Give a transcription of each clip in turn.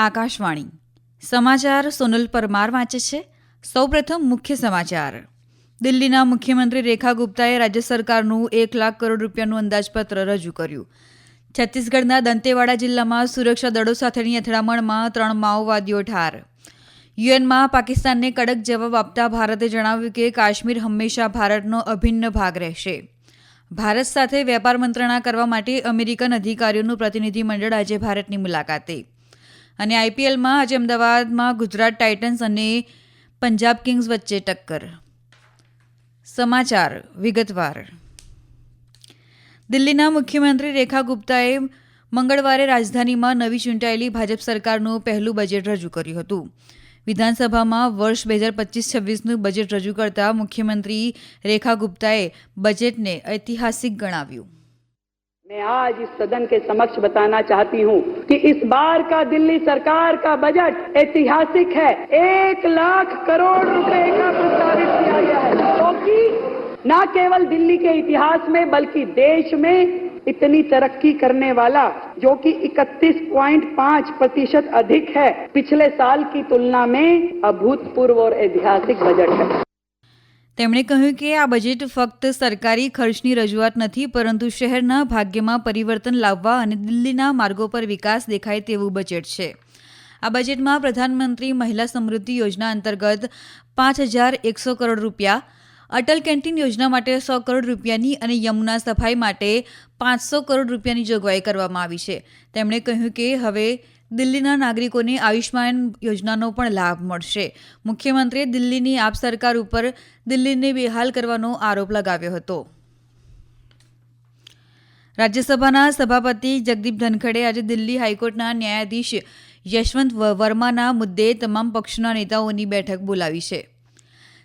આકાશવાણી. સમાચાર સોનલ પરમાર વાંચે છે. સૌપ્રથમ મુખ્ય સમાચાર. દિલ્હીના મુખ્યમંત્રી રેખા ગુપ્તાએ રાજ્ય સરકારનું એક લાખ કરોડ રૂપિયાનું અંદાજપત્ર રજૂ કર્યું. છત્તીસગઢના દંતેવાડા જિલ્લામાં સુરક્ષા દળો સાથેની અથડામણમાં ત્રણ માઓવાદીઓ ઠાર. યુએનમાં પાકિસ્તાનને કડક જવાબ આપતા ભારતે જણાવ્યું કે કાશ્મીર હંમેશા ભારતનો અભિન્ન ભાગ રહેશે. ભારત સાથે વેપાર મંત્રણા કરવા માટે અમેરિકન અધિકારીઓનું પ્રતિનિધિમંડળ આજે ભારતની મુલાકાતે. અને આઈપીએલમાં આજે અમદાવાદમાં ગુજરાત ટાઇટન્સ અને પંજાબ કિંગ્સ વચ્ચે ટક્કર. સમાચાર વિગતવાર. દિલ્હીના મુખ્યમંત્રી રેખા ગુપ્તાએ મંગળવારે રાજધાનીમાં નવી ચૂંટાયેલી ભાજપ સરકારનું પહેલું બજેટ રજૂ કર્યું હતું. વિધાનસભામાં વર્ષ બે હજાર પચીસ છવ્વીસનું બજેટ રજૂ કરતા મુખ્યમંત્રી રેખા ગુપ્તાએ બજેટને ઐતિહાસિક ગણાવ્યું. मैं आज इस सदन के समक्ष बताना चाहती हूँ कि इस बार का दिल्ली सरकार का बजट ऐतिहासिक है। एक लाख करोड़ रुपए का प्रस्तावित किया गया है। क्योंकि न केवल दिल्ली के इतिहास में, बल्कि देश में इतनी तरक्की करने वाला, जो कि 31.5 प्रतिशत अधिक है, पिछले साल की तुलना में अभूतपूर्व और ऐतिहासिक बजट है। તેમણે કહ્યું કે આ બજેટ ફક્ત સરકારી ખર્ચની રજૂઆત નથી, પરંતુ શહેરના ભાગ્યમાં પરિવર્તન લાવવા અને દિલ્હીના માર્ગો પર વિકાસ દેખાય તેવું બજેટ છે. આ બજેટમાં પ્રધાનમંત્રી મહિલા સમૃદ્ધિ યોજના અંતર્ગત પાંચ હજાર એકસો કરોડ રૂપિયા, અટલ કેન્ટીન યોજના માટે સો કરોડ રૂપિયાની અને યમુના સફાઈ માટે પાંચસો કરોડ રૂપિયાની જોગવાઈ કરવામાં આવી છે. તેમણે કહ્યું કે હવે દિલ્હીના નાગરિકોને આયુષ્માન યોજનાનો પણ લાભ મળશે. મુખ્યમંત્રીએ દિલ્હીની આપ સરકાર ઉપર દિલ્હીને બેહાલ કરવાનો આરોપ લગાવ્યો હતો. રાજ્યસભાના સભાપતિ જગદીપ ધનખડે આજે દિલ્હી હાઈકોર્ટના ન્યાયાધીશ યશવંત વર્માના મુદ્દે તમામ પક્ષના નેતાઓની બેઠક બોલાવી છે.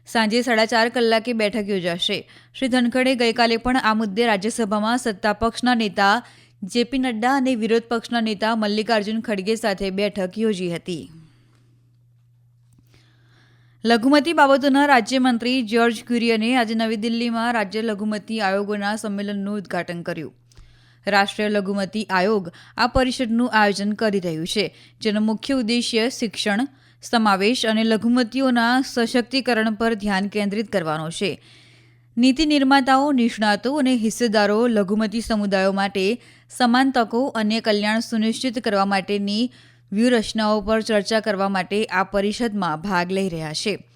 સાંજે સાડા ચાર કલાકે બેઠક યોજાશે. શ્રી ધનખડે ગઈકાલે પણ આ મુદ્દે રાજ્યસભામાં સત્તા પક્ષના નેતા જેપી નડ્ડા અને વિરોધ પક્ષના નેતા મલ્લિકાર્જુન ખડગે સાથે બેઠક યોજી હતી. લઘુમતી બાબતોના રાજ્યમંત્રી જ્યોર્જ ક્યુરિયને આજે નવી દિલ્હીમાં રાજ્ય લઘુમતી આયોગોના સંમેલનનું ઉદ્ઘાટન કર્યું. રાષ્ટ્રીય લઘુમતી આયોગ આ પરિષદનું આયોજન કરી રહ્યું છે, જેનો મુખ્ય ઉદ્દેશ્ય શિક્ષણ, સમાવેશ અને લઘુમતીઓના સશક્તિકરણ પર ધ્યાન કેન્દ્રિત કરવાનો છે. નીતિ નિર્માતાઓ, નિષ્ણાતો અને હિસ્સેદારો લઘુમતી સમુદાયો માટે સમાન તકો અને કલ્યાણ સુનિશ્ચિત કરવા માટેની વ્યૂહરચનાઓ પર ચર્ચા કરવા માટે આ પરિષદમાં ભાગ લઈ રહ્યા છે.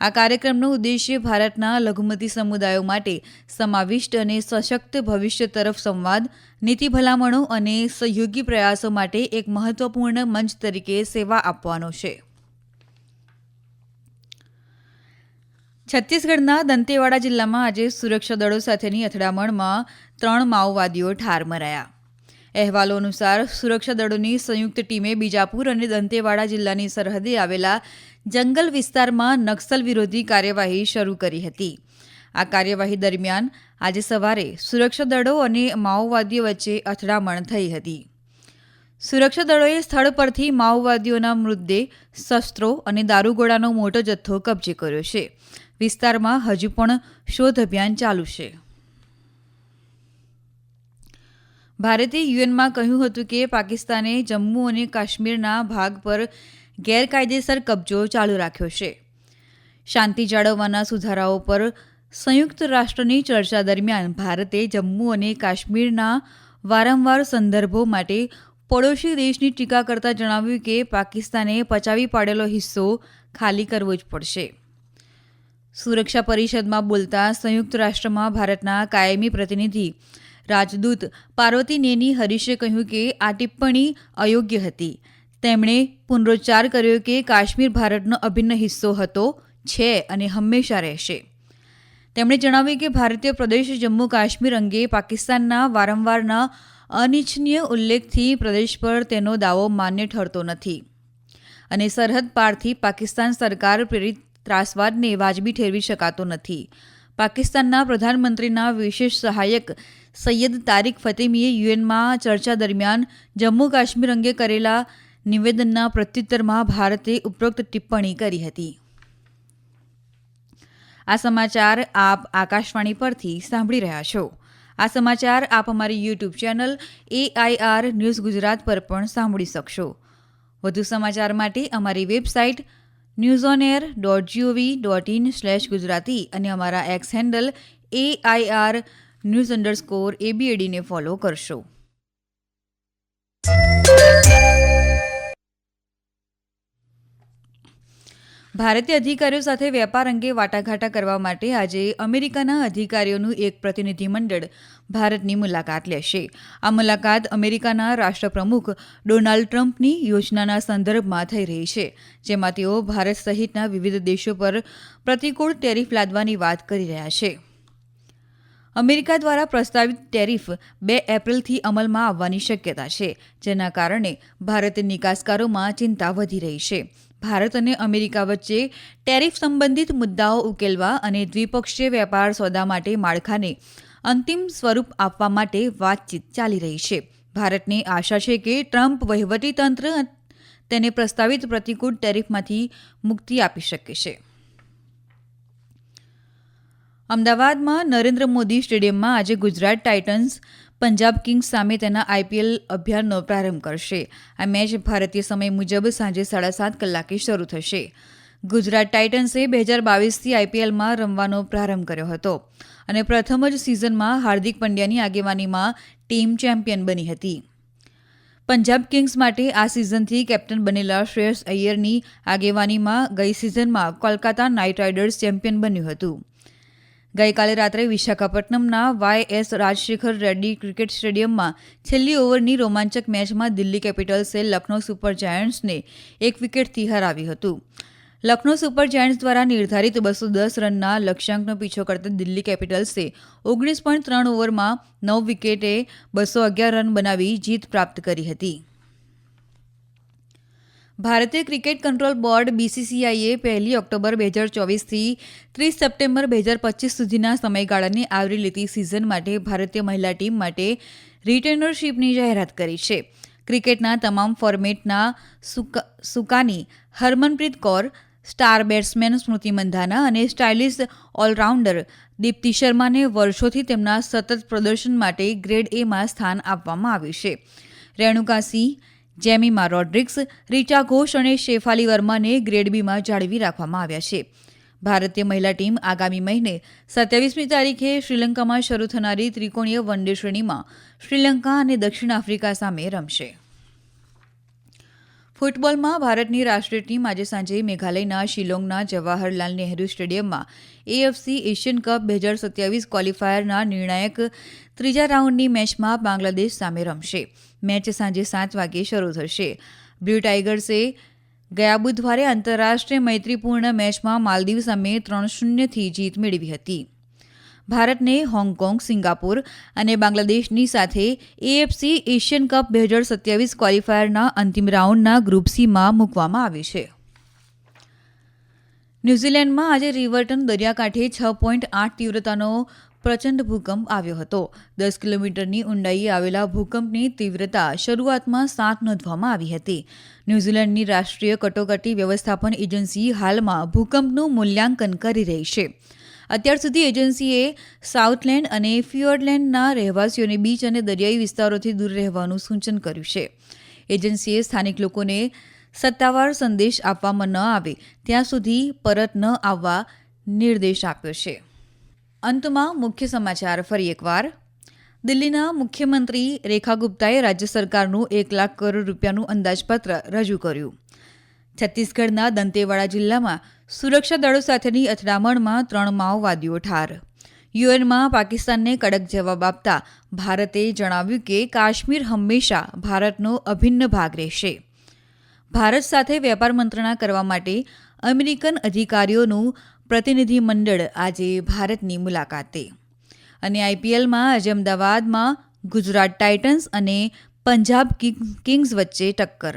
આ કાર્યક્રમનો ઉદ્દેશ્ય ભારતના લઘુમતી સમુદાયો માટે સમાવિષ્ટ અને સશક્ત ભવિષ્ય તરફ સંવાદ, નીતિ ભલામણો અને સહયોગી પ્રયાસો માટે એક મહત્વપૂર્ણ મંચ તરીકે સેવા આપવાનો છે. છત્તીસગઢના દંતેવાડા જિલ્લામાં આજે સુરક્ષા દળો સાથેની અથડામણમાં ત્રણ માઓવાદીઓ ઠાર મરાયા. અહેવાલો અનુસાર સુરક્ષા દળોની સંયુક્ત ટીમે બીજાપુર અને દંતેવાડા જિલ્લાની સરહદે આવેલા જંગલ વિસ્તારમાં નક્સલ વિરોધી કાર્યવાહી શરૂ કરી હતી. આ કાર્યવાહી દરમિયાન આજે સવારે સુરક્ષા દળો અને માઓવાદીઓ વચ્ચે અથડામણ થઈ હતી. સુરક્ષા દળોએ સ્થળ પરથી માઓવાદીઓના મૃતદેહ, શસ્ત્રો અને દારૂગોળાનો મોટો જથ્થો કબજે કર્યો છે. વિસ્તારમાં હજુ પણ શોધ અભિયાન ચાલુ છે. ભારતે યુએનમાં કહ્યું હતું કે પાકિસ્તાને જમ્મુ અને કાશ્મીરના ભાગ પર ગેરકાયદેસર કબજો ચાલુ રાખ્યો છે. શાંતિ જાળવવાના સુધારાઓ પર સંયુક્ત રાષ્ટ્રની ચર્ચા દરમિયાન ભારતે જમ્મુ અને કાશ્મીરના વારંવાર સંદર્ભો માટે પડોશી દેશની ટીકા કરતા જણાવ્યું કે પાકિસ્તાને પચાવી પાડેલો હિસ્સો ખાલી કરવો જ પડશે. સુરક્ષા પરિષદમાં બોલતા સંયુક્ત રાષ્ટ્રમાં ભારતના કાયમી પ્રતિનિધિ રાજદૂત પાર્વતી નેની હરીશે કહ્યું કે આ ટિપ્પણી અયોગ્ય હતી. તેમણે પુનરોચ્ચાર કર્યો કે કાશ્મીર ભારતનો અભિન્ન હિસ્સો હતો, છે અને હંમેશા રહેશે. તેમણે જણાવ્યું કે ભારતીય પ્રદેશ જમ્મુ કાશ્મીર અંગે પાકિસ્તાનના વારંવારના અનિચ્છનીય ઉલ્લેખથી પ્રદેશ પર તેનો દાવો માન્ય ઠરતો નથી. અને સરહદ પારથી પાકિસ્તાન સરકાર પ્રેરિત ત્રાસવાદને વાજબી ઠેરવી શકાતો નથી. પાકિસ્તાનના પ્રધાનમંત્રીના વિશેષ સહાયક સૈયદ તારિક ફતેમીએ યુએનમાં ચર્ચા દરમિયાન જમ્મુ કાશ્મીર અંગે કરેલા નિવેદનના પ્રત્યુત્તરમાં ભારતે ઉપરોક્ત ટિપ્પણી કરી હતી. આ સમાચાર આપ આકાશવાણી પરથી સાંભળી રહ્યા છો. આ સમાચાર આપ અમારી YouTube channel AIR news Gujarat પર પણ સાંભળી શકશો. વધુ સમાચાર માટે અમારી website news on air dot GOV dot in slash Gujarati અને અમારા X handle AIR news underscore એબીએડીને follow કરશો. ભારતીય અધિકારીઓ સાથે વેપાર અંગે વાટાઘાટા કરવા માટે આજે અમેરિકાના અધિકારીઓનું એક પ્રતિનિધિમંડળ ભારતની મુલાકાત લેશે. આ મુલાકાત અમેરિકાના રાષ્ટ્રપ્રમુખ ડોનાલ્ડ ટ્રમ્પની યોજનાના સંદર્ભમાં થઈ રહી છે, જેમાં તેઓ ભારત સહિતના વિવિધ દેશો પર પ્રતિકૂળ ટેરિફ લાદવાની વાત કરી રહ્યા છે. અમેરિકા દ્વારા પ્રસ્તાવિત ટેરિફ બે એપ્રિલથી અમલમાં આવવાની શક્યતા છે, જેના કારણે ભારતીય નિકાસકારોમાં ચિંતા વધી રહી છે. ભારત અને અમેરિકા વચ્ચે ટેરિફ સંબંધિત મુદ્દાઓ ઉકેલવા અને દ્વિપક્ષીય વેપાર સોદા માટે માળખાને અંતિમ સ્વરૂપ આપવા માટે વાતચીત ચાલી રહી છે. ભારતને આશા છે કે ટ્રમ્પ વહીવટીતંત્ર તેને પ્રસ્તાવિત પ્રતિકૂળ ટેરિફમાંથી મુક્તિ આપી શકે છે. અમદાવાદમાં નરેન્દ્ર મોદી સ્ટેડિયમમાં આજે ગુજરાત ટાઇટન્સ પંજાબ કિંગ્સ સામે તેના આઈપીએલ અભિયાનનો પ્રારંભ કરશે. આ મેચ ભારતીય સમય મુજબ સાંજે સાડા સાત કલાકે શરૂ થશે. ગુજરાત ટાઇટન્સે બે હજાર બાવીસથી આઈપીએલમાં રમવાનો પ્રારંભ કર્યો હતો અને પ્રથમ જ સિઝનમાં હાર્દિક પંડ્યાની આગેવાનીમાં ટીમ ચેમ્પિયન બની હતી. પંજાબ કિંગ્સ માટે આ સિઝનથી કેપ્ટન બનેલા શ્રેયસ અય્યરની આગેવાનીમાં ગઈ સિઝનમાં કોલકાતા નાઇટ રાઇડર્સ ચેમ્પિયન બન્યું હતું. ગઈકાલે રાત્રે વિશાખાપટ્ટનમના Y S Rajasekhara Reddy cricket સ્ટેડિયમમાં છેલ્લી ઓવરની રોમાંચક મેચમાં દિલ્હી કેપિટલ્સે લખનૌ સુપર જાયન્ટ્સને એક વિકેટથી હરાવ્યું હતું. લખનૌ સુપર જાયન્ટ્સ દ્વારા નિર્ધારિત બસો દસ રનના લક્ષ્યાંકનો પીછો કરતા દિલ્હી કેપિટલ્સે ઓગણીસ પોઈન્ટ ત્રણ ઓવરમાં નવ વિકેટે બસો અગિયાર રન બનાવી જીત પ્રાપ્ત કરી હતી. ભારતીય ક્રિકેટ કંટ્રોલ બોર્ડ બીસીસીઆઈએ પહેલી ઓક્ટોબર બે હજાર ચોવીસથી ત્રીસ સપ્ટેમ્બર બે હજાર પચીસ સુધીના સમયગાળાની આવરી લેતી સિઝન માટે ભારતીય મહિલા ટીમ માટે રિટેનરશીપની જાહેરાત કરી છે. ક્રિકેટના તમામ ફોર્મેટના સુકાની હરમનપ્રીત કૌર સ્ટાર બેટ્સમેન સ્મૃતિ મંધાના અને સ્ટાઇલિશ ઓલરાઉન્ડર દીપ્તિ શર્માને વર્ષોથી તેમના સતત પ્રદર્શન માટે ગ્રેડ એમાં સ્થાન આપવામાં આવ્યું છે. રેણુકા સિંહ જેમીમા રોડ્રિક્સ રીચા ઘોષ અને શેફાલી વર્માને ગ્રેડ બીમાં જાળવી રાખવામાં આવ્યા છે. ભારતીય મહિલા ટીમ આગામી મહિને સત્યાવીસમી તારીખે શ્રીલંકામાં શરૂ થનારી ત્રિકોણીય વન ડે શ્રેણીમાં શ્રીલંકા અને દક્ષિણ આફ્રિકા સામે રમશે. ફૂટબોલમાં ભારતની રાષ્ટ્રીય ટીમ આજે સાંજે મેઘાલયના શિલોંગના જવાહરલાલ નહેરુ સ્ટેડિયમમાં એએફસી એશિયન કપ બે હજાર સત્યાવીસ ક્વોલિફાયરના નિર્ણાયક ત્રીજા રાઉન્ડની મેચમાં બાંગ્લાદેશ સામે રમશે. મેચ સાંજે સાત વાગે શરૂ થશે. બ્લુ ટાઇગર્સે ગયા બુધવારે આંતરરાષ્ટ્રીય મૈત્રીપૂર્ણ મેચમાં માલદીવ સામે ત્રણ શૂન્યથી જીત મેળવી હતી. ભારતને હોંગકોંગ, સિંગાપુર અને બાંગ્લાદેશની સાથે એએફસી એશિયન કપ બે હજાર સત્યાવીસ ક્વોલિફાયરના અંતિમ રાઉન્ડના ગ્રુપ સીમાં મૂકવામાં આવી છે. ન્યૂઝીલેન્ડમાં આજે રિવર્ટન દરિયાકાંઠે છ પોઈન્ટ આઠ તીવ્રતાનો પ્રચંડ ભૂકંપ આવ્યો હતો. દસ કિલોમીટરની ઊંડાઈએ આવેલા ભૂકંપની તીવ્રતા શરૂઆતમાં સાત નોંધવામાં આવી હતી. ન્યૂઝીલેન્ડની રાષ્ટ્રીય કટોકટી વ્યવસ્થાપન એજન્સી હાલમાં ભૂકંપનું મૂલ્યાંકન કરી રહી છે. અત્યાર સુધી એજન્સીએ સાઉથલેન્ડ અને ફ્યુઅરલેન્ડના રહેવાસીઓને બીચ અને દરિયાઈ વિસ્તારોથી દૂર રહેવાનું સૂચન કર્યું છે. એજન્સીએ સ્થાનિક લોકોને સત્તાવાર સંદેશ આપવામાં ન આવે, ત્યાં સુધી પરત ન આવવા નિર્દેશ આપ્યો છે. અંતમાં મુખ્ય સમાચાર ફરી એકવાર. દિલ્હીના મુખ્યમંત્રી રેખા ગુપ્તાએ રાજ્ય સરકારનું એક લાખ કરોડ રૂપિયાનું અંદાજપત્ર રજૂ કર્યું. છત્તીસગઢના દંતેવાડા જિલ્લામાં સુરક્ષા દળો સાથેની અથડામણમાં ત્રણ માઓવાદીઓ ઠાર. યુએનમાં પાકિસ્તાનને કડક જવાબ આપતા ભારતે જણાવ્યું કે કાશ્મીર હંમેશા ભારતનો અભિન્ન ભાગ રહેશે. ભારત સાથે વેપાર મંત્રણા કરવા માટે અમેરિકન અધિકારીઓનું પ્રતિનિધિમંડળ આજે ભારતની મુલાકાતે. અને આઈપીએલમાં આજે અમદાવાદમાં ગુજરાત ટાઇટન્સ અને પંજાબ કિંગ્સ વચ્ચે ટક્કર.